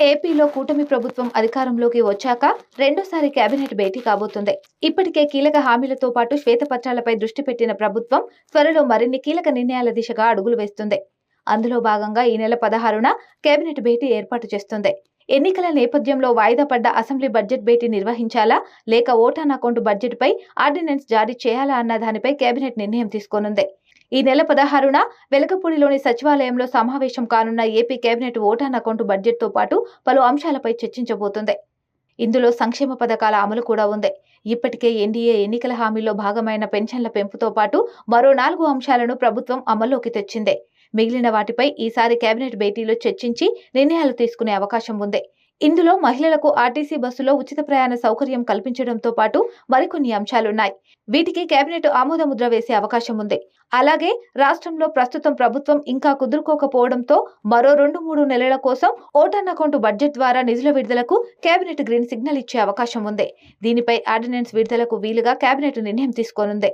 ఏపీలో కూటమి ప్రభుత్వం అధికారంలోకి వచ్చాక రెండోసారి కేబినెట్ భేటీ కాబోతుంది. ఇప్పటికే కీలక హామీలతో పాటు శ్వేతపత్రాలపై దృష్టి పెట్టిన ప్రభుత్వం త్వరలో మరిన్ని కీలక నిర్ణయాల దిశగా అడుగులు వేస్తుంది. అందులో భాగంగా ఈ నెల పదహారున కేబినెట్ భేటీ ఏర్పాటు చేస్తుంది. ఎన్నికల నేపథ్యంలో వాయిదా పడ్డ అసెంబ్లీ బడ్జెట్ భేటీ నిర్వహించాలా లేక ఓటాన్ అకౌంట్ బడ్జెట్పై ఆర్డినెన్స్ జారీ చేయాలా అన్న దానిపై కేబినెట్ నిర్ణయం తీసుకోనుంది. ఈ నెల పదహారున వెలకపూడిలోని సచివాలయంలో సమావేశం కానున్న ఏపీ కేబినెట్ ఓటాన్ అకౌంట్ బడ్జెట్తో పాటు పలు అంశాలపై చర్చించబోతుంది. ఇందులో సంక్షేమ పథకాల అమలు కూడా ఉంది. ఇప్పటికే ఎన్డీఏ ఎన్నికల హామీలో భాగమైన పెన్షన్ల పెంపుతో పాటు మరో నాలుగు అంశాలను ప్రభుత్వం అమల్లోకి తెచ్చింది. మిగిలిన వాటిపై ఈసారి కేబినెట్ భేటీలో చర్చించి నిర్ణయాలు తీసుకునే అవకాశం ఉంది. ఇందులో మహిళలకు ఆర్టీసీ బస్సులో ఉచిత ప్రయాణ సౌకర్యం కల్పించడంతో పాటు మరికొన్ని అంశాలున్నాయి. వీటికి కేబినెట్ ఆమోదముద్ర వేసే అవకాశం ఉంది. అలాగే రాష్ట్రంలో ప్రస్తుతం ప్రభుత్వం ఇంకా కుదురుకోకపోవడంతో మరో రెండు మూడు నెలల కోసం ఓటర్ అకౌంట్ బడ్జెట్ ద్వారా నిధుల విడుదలకు కేబినెట్ గ్రీన్ సిగ్నల్ ఇచ్చే అవకాశం ఉంది. దీనిపై ఆర్డినెన్స్ విడుదలకు వీలుగా కేబినెట్ నిర్ణయం తీసుకోనుంది.